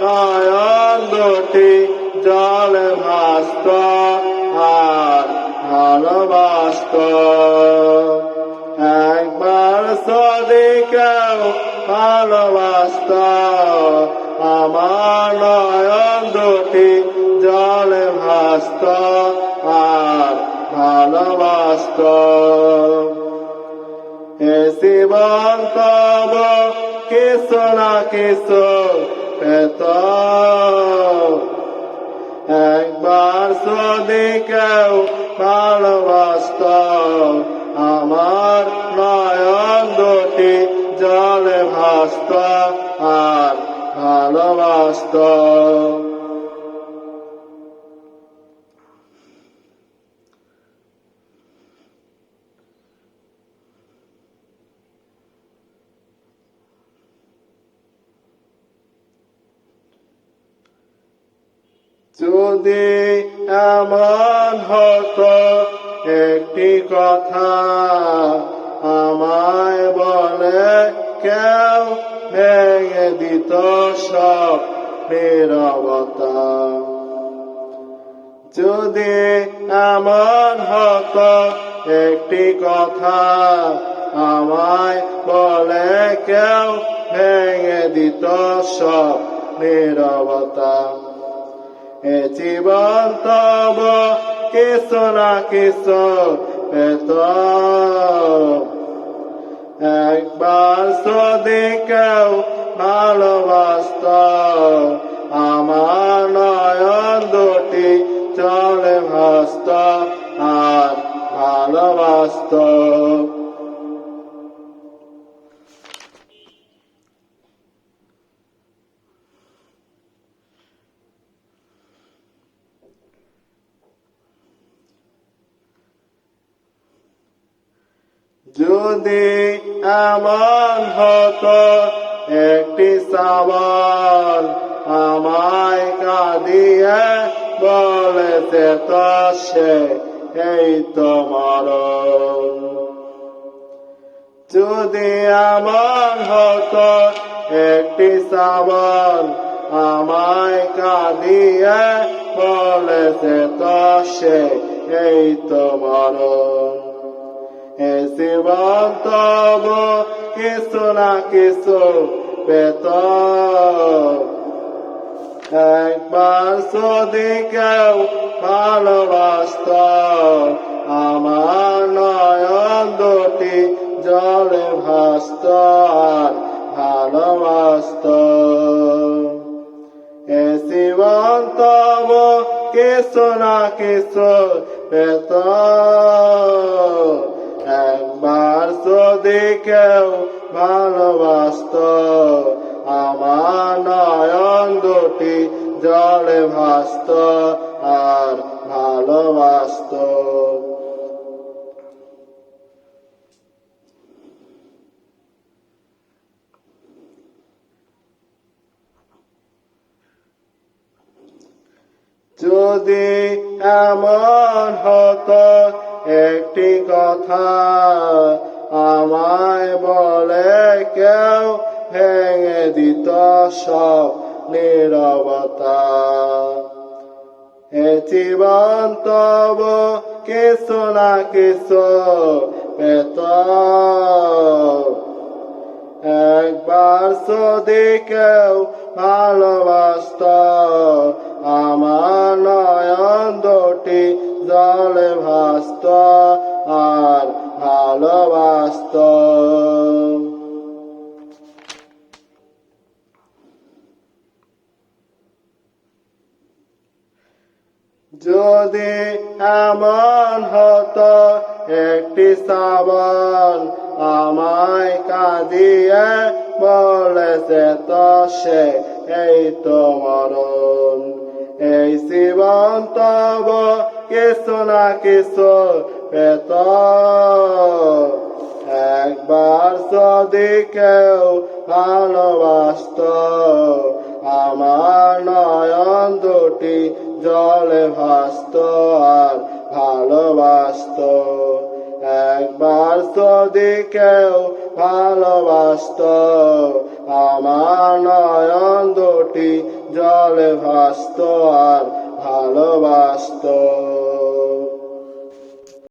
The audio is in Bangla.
নয়ন দুটি জলে ভাস্ত আর ভালোবাস্ত একবার সদিকেও ভালোবাস্ত আমার নয়ন দুটি জলে ভাস্ত আর ভালোবাস্ত এ শিবন্ত কৃষ্ণ না কিছু কেউ ভালোবাসত। আমার নয়ন দুটি জলে ভাসত আর ভালোবাসত। যদি এমন হতো একটি কথা আমায় বলে, কেউ ভেঙে দিত সব নিরবতা। যদি এমন হতো একটি কথা আমায় বলে, কেউ ভেঙে দিত সব নিরবতা। জীবন তব কিছু না কিছু পেত। একবার যদি কেউ ভালোবাসত, আমার নয়ন দুটি চলে ভাসত আর ভালোবাসত। যদি এমন হতো, একটি সাবান আমায় কাঁদিয়ে বলেছে, তো সে এই তোমার যদি এমন হতো, একটি সাবান আমায় কাঁদিয়ে বলেছে, তো সে এই তো জীবন তব কিছু না কিছু পেত। একবার যদি কেউ ভালোবাসত, আমার নয়ন দুটি জলে ভাসত ভালোবাসত। এ জীবন তব না কিছু পেত। যদি কেউ ভালোবাসত, আমার নয়ন দুটি জলে ভাসত আর ভালোবাসত। যদি এমন হতো একটি কথা আমায় বলে কেউ ভেঙে দিত সব নিরবতা। তব কিছু না কিছু পেত। একবার যদি কেউ ভালোবাসত যদি এমন হতো, একটি সাবান আমায় কাঁদিয়ে বলেছে, তো সে, এই তো মরণ। এই জীবন তব কিছু না কিছু পেত। একবার যদি কেউ ভালোবাসত, আমার নয়ন দুটি জলে ভাসত আর ভালোবাসত। একবার যদি কেউ ভালোবাসত, আমার নয়ন দুটি জলে ভাসত আর ভালোবাসত।